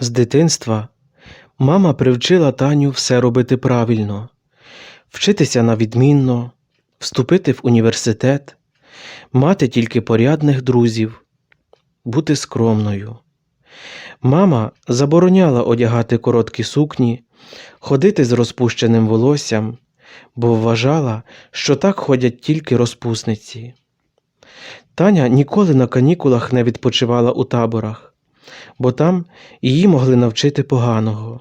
З дитинства мама привчила Таню все робити правильно, вчитися на відмінно, вступити в університет, мати тільки порядних друзів, бути скромною. Мама забороняла одягати короткі сукні, ходити з розпущеним волоссям, бо вважала, що так ходять тільки розпусниці. Таня ніколи на канікулах не відпочивала у таборах, бо там її могли навчити поганого.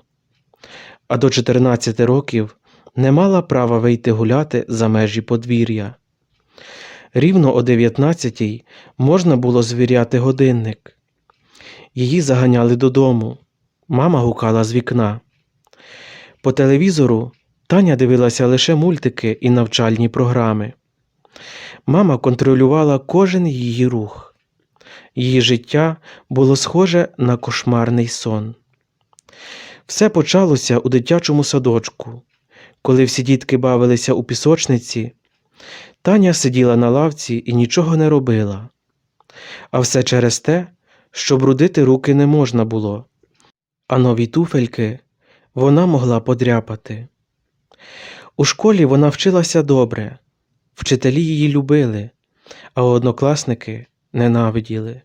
А до 14 років не мала права вийти гуляти за межі подвір'я. Рівно о 19 можна було звіряти годинник. Її заганяли додому. Мама гукала з вікна. По телевізору Таня дивилася лише мультики і навчальні програми. Мама контролювала кожен її рух. Її життя було схоже на кошмарний сон. Все почалося у дитячому садочку. Коли всі дітки бавилися у пісочниці, Таня сиділа на лавці і нічого не робила. А все через те, що брудити руки не можна було, а нові туфельки вона могла подряпати. У школі вона вчилася добре, вчителі її любили, а однокласники ненавиділи.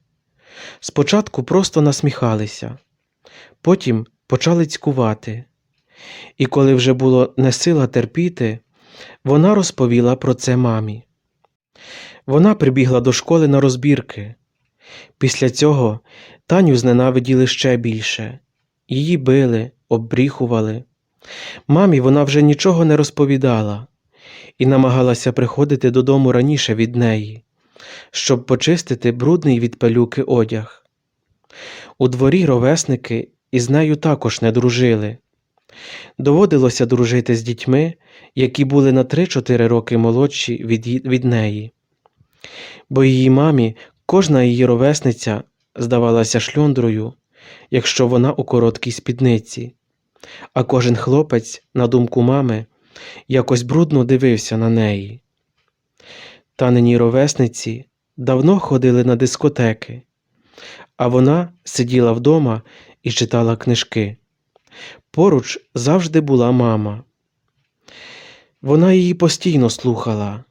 Спочатку просто насміхалися, потім почали цькувати. І коли вже було не сила терпіти, вона розповіла про це мамі. Вона прибігла до школи на розбірки. Після цього Таню зненавиділи ще більше. Її били, оббріхували. Мамі вона вже нічого не розповідала і намагалася приходити додому раніше від неї, щоб почистити брудний від пилюки одяг. У дворі ровесники із нею також не дружили. Доводилося дружити з дітьми, які були на 3-4 роки молодші від, від неї. Бо її мамі кожна її ровесниця здавалася шльондрою, якщо вона у короткій спідниці, а кожен хлопець, на думку мами, якось брудно дивився на неї. Танені ровесниці давно ходили на дискотеки, а вона сиділа вдома і читала книжки. Поруч завжди була мама. Вона її постійно слухала,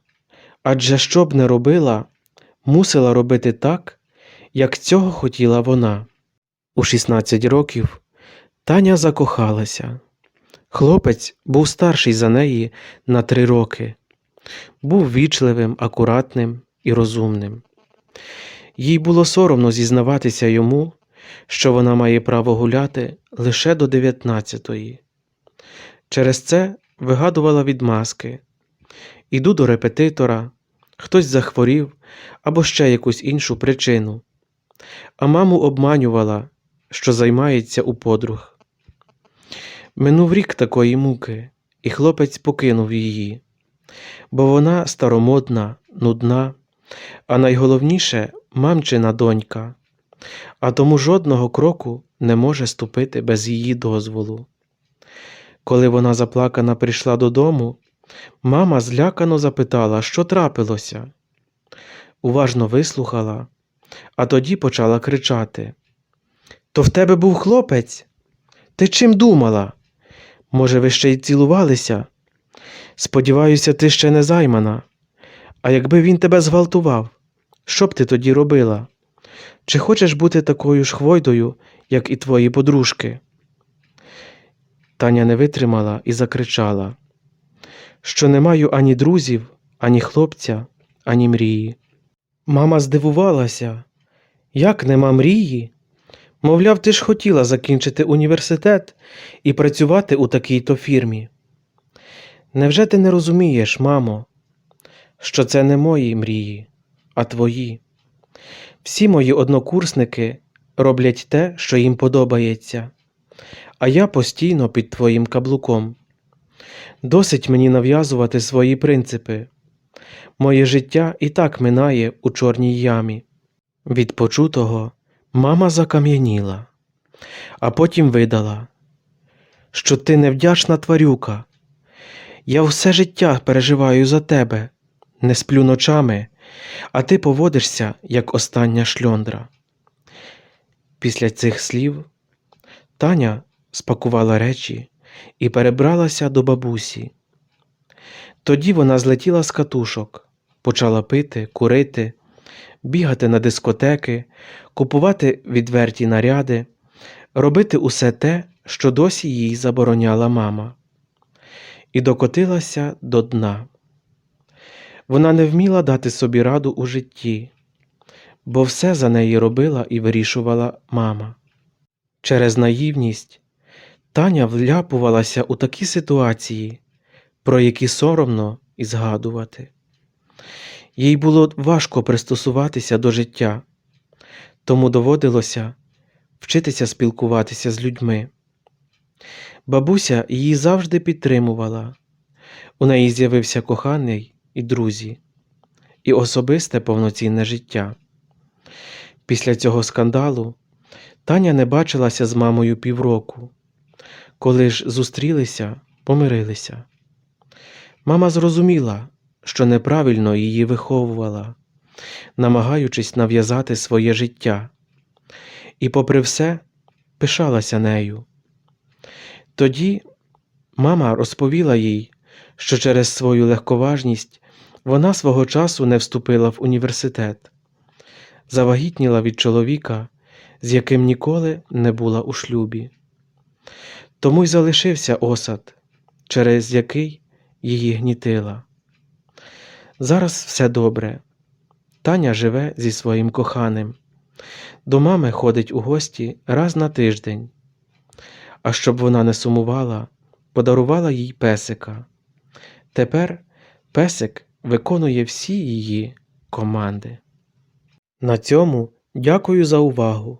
адже що б не робила, мусила робити так, як цього хотіла вона. У 16 років Таня закохалася. Хлопець був старший за неї на три роки, був вічливим, акуратним і розумним. Їй було соромно зізнаватися йому, що вона має право гуляти лише до 19-ї. Через це вигадувала відмазки. Іду до репетитора, хтось захворів або ще якусь іншу причину. А маму обманювала, що займається у подруг. Минув рік такої муки, і хлопець покинув її, бо вона старомодна, нудна, а найголовніше мамчина донька, а тому жодного кроку не може ступити без її дозволу. Коли вона заплакана прийшла додому, мама злякано запитала, що трапилося. Уважно вислухала, а тоді почала кричати: То в тебе був хлопець? Ти чим думала? Може, ви ще й цілувалися? Сподіваюся, ти ще не займана. А якби він тебе зґвалтував, що б ти тоді робила? Чи хочеш бути такою ж хвойдою, як і твої подружки? Таня не витримала і закричала, що не маю ані друзів, ані хлопця, ані мрії. Мама здивувалася, як нема мрії? Мовляв, ти ж хотіла закінчити університет і працювати у такій-то фірмі. Невже ти не розумієш, мамо, що це не мої мрії, а твої? Всі мої однокурсники роблять те, що їм подобається, а я постійно під твоїм каблуком. Досить мені нав'язувати свої принципи. Моє життя і так минає у чорній ямі. Від почутого мама закам'яніла, а потім видала, що ти невдячна тварюка. Я все життя переживаю за тебе, не сплю ночами, а ти поводишся, як остання шльондра. Після цих слів Таня спакувала речі і перебралася до бабусі. Тоді вона злетіла з катушок, почала пити, курити, бігати на дискотеки, купувати відверті наряди, робити усе те, що досі їй забороняла мама, і докотилася до дна. Вона не вміла дати собі раду у житті, бо все за неї робила і вирішувала мама. Через наївність Таня вляпувалася у такі ситуації, про які соромно і згадувати. Їй було важко пристосуватися до життя, тому доводилося вчитися спілкуватися з людьми. Бабуся її завжди підтримувала. У неї з'явився коханий і друзі, і особисте повноцінне життя. Після цього скандалу Таня не бачилася з мамою півроку. Коли ж зустрілися, помирилися. Мама зрозуміла, що неправильно її виховувала, намагаючись нав'язати своє життя, і, попри все, пишалася нею. Тоді мама розповіла їй, що через свою легковажність вона свого часу не вступила в університет, завагітніла від чоловіка, з яким ніколи не була у шлюбі. Тому й залишився осад, через який її гнітила. Зараз все добре. Таня живе зі своїм коханим. До мами ходить у гості раз на тиждень. А щоб вона не сумувала, подарувала їй песика. Тепер песик виконує всі її команди. На цьому дякую за увагу.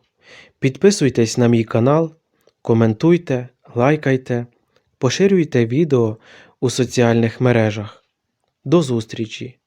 Підписуйтесь на мій канал, коментуйте, лайкайте, поширюйте відео у соціальних мережах. До зустрічі!